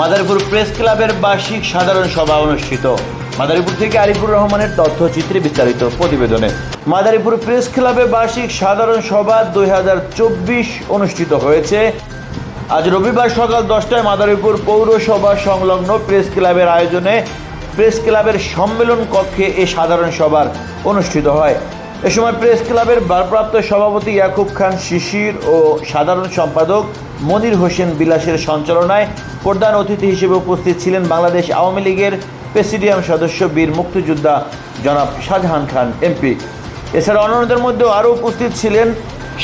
Madaripur press ক্লাবের বার্ষিক সাধারণ সভা অনুষ্ঠিত। মাদারীপুর থেকে আরিফুর রহমানের তথ্যচিত্রে বিস্তারিত প্রতিবেদনে। মাদারীপুর প্রেস ক্লাবে বার্ষিক সাধারণ সভা দুই হাজার চব্বিশ অনুষ্ঠিত হয়েছে। আজ রবিবার সকাল দশটায় মাদারীপুর পৌরসভা সংলগ্ন প্রেস ক্লাবের আয়োজনে প্রেস ক্লাবের সম্মেলন কক্ষে এ সাধারণ সভার অনুষ্ঠিত হয়। এ সময় প্রেস ক্লাবের ভারপ্রাপ্ত সভাপতি ইয়াকুব খান শিশির ও সাধারণ সম্পাদক মনির হোসেন বিলাসের সঞ্চালনায় প্রধান অতিথি হিসেবে উপস্থিত ছিলেন বাংলাদেশ আওয়ামী লীগের প্রেসিডিয়াম সদস্য বীর মুক্তিযোদ্ধা জনাব শাহজাহান খান, এমপি। এছাড়া অন্যদের মধ্যে আরও উপস্থিত ছিলেন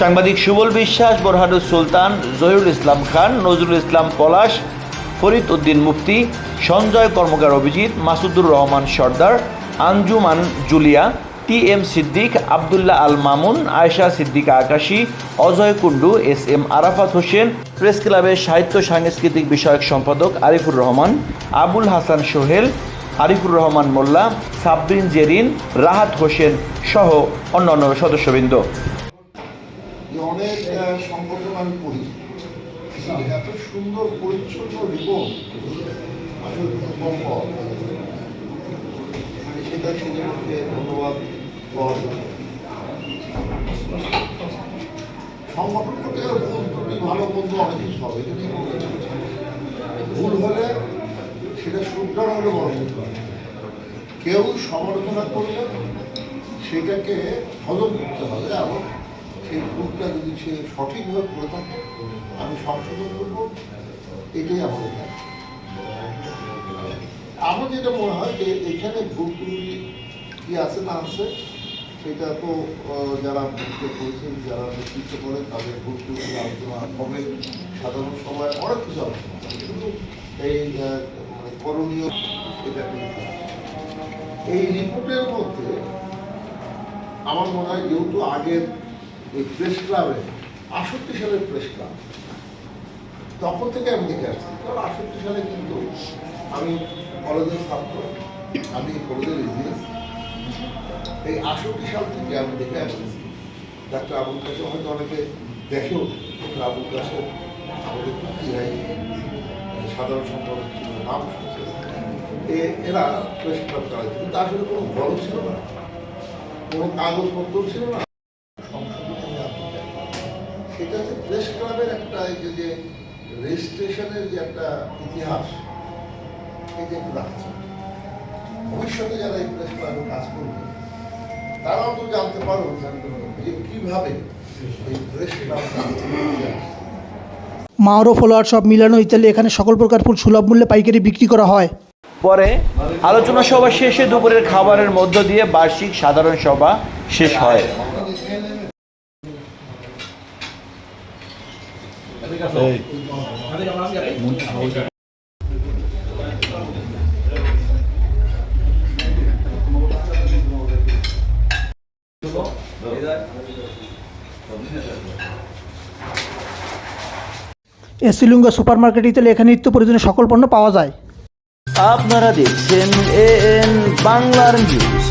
সাংবাদিক Subal Biswas, Borhanur Sultan, Zahirul Islam Khan, Nazrul Islam Palash, Farid Uddin Mufti, Sanjay Karmakar Abhijit, Masudur Rahman Sardar, Anjuman Julia T M Siddique, Abdullah Al Mamun Ayesha Siddika Akashi, Ajay Kundu S M Arafat Hossain, press ক্লাবের সাহিত্য সাংস্কৃতিক বিষয়ক সম্পাদক আরিফুর রহমান, আবুল হাসান সোহেল, আরিফুর রহমান মোল্লা সাবরিন জেরিন, রাহাত হোসেন সহ অন্যান্য সদস্যবৃন্দ। এত সুন্দর, পরিচ্ছন্ন সেটা সেজন্যকে ধন্যবাদ সংগঠন করতে গেলে ভুল ত্রুটি, ভালো মন্দ অনেক কিছু হবে ভুল হলে সেটা শুধরানো হলে বড় ভুল কেউ সমালোচনা করলে সেটাকে হজম করতে হবে এবং সেই ভুলটা যদি সে সঠিকভাবে করে থাকে, আমি সংশোধন করব, এটাই আমাদের কাজ আমার যেটা মনে হয় যে এখানে ভুল কি আছে না আছে, সেটা তো যারা ভুলতে করেছেন, যারা নেতৃত্ব করেন, তাদের ভুল আলোচনা হবে সাধারণ সময়। অনেক কিছু আলোচনা কিন্তু এই মানে করণীয় এটা এই রিপোর্টের মধ্যে আমার মনে হয় যেহেতু আগের এই প্রেস ক্লাবে আষট্টি সালের প্রেস ক্লাব, তখন থেকে আমি দেখে আসছি। কারণ আষট্টি সালে কিন্তু আমি কলেজের ছাত্র, আমি কলেজের ইতিহাস এই আষট্টি সাল থেকে আমি দেখে আসছি। ডাক্তার আবুল কাছে হয়তো অনেকে দেখেও ডক্টর আবুল কাছে আমাদের কুকি ভাই সাধারণ সম্পাদক ছিল, নাম এরা প্রেস ক্লাব চালাইছে কিন্তু আসলে কোনো বড় ছিল না। কোনো কাগজপত্র ছিল না। সেটা হচ্ছে প্রেস ক্লাবের একটা এই যে রেজিস্ট্রেশনের যে একটা ইতিহাস একটু রাখছে। ভবিষ্যতে যারা এই প্রেস ক্লাবে কাজ করবে তারাও তো জানতে পারো যে কীভাবে এই প্রেস ক্লাব মাওরো ফলোয়ার সব মিলানো ইত্যাদি এখানে সকল প্রকার ফুল সুলভ মূল্যে পাইকারি বিক্রি করা হয়। পরে আলোচনা সভা শেষে দুপুরের খাবারের মধ্য দিয়ে বার্ষিক সাধারণ সভা শেষ হয়। এসিলুঙ্গা সুপার মার্কেট তাহলে এখানে নিত্য প্রয়োজনীয় সকল পণ্য পাওয়া যায়। আপনারা দেখছেন এ এন বাংলার নিউজ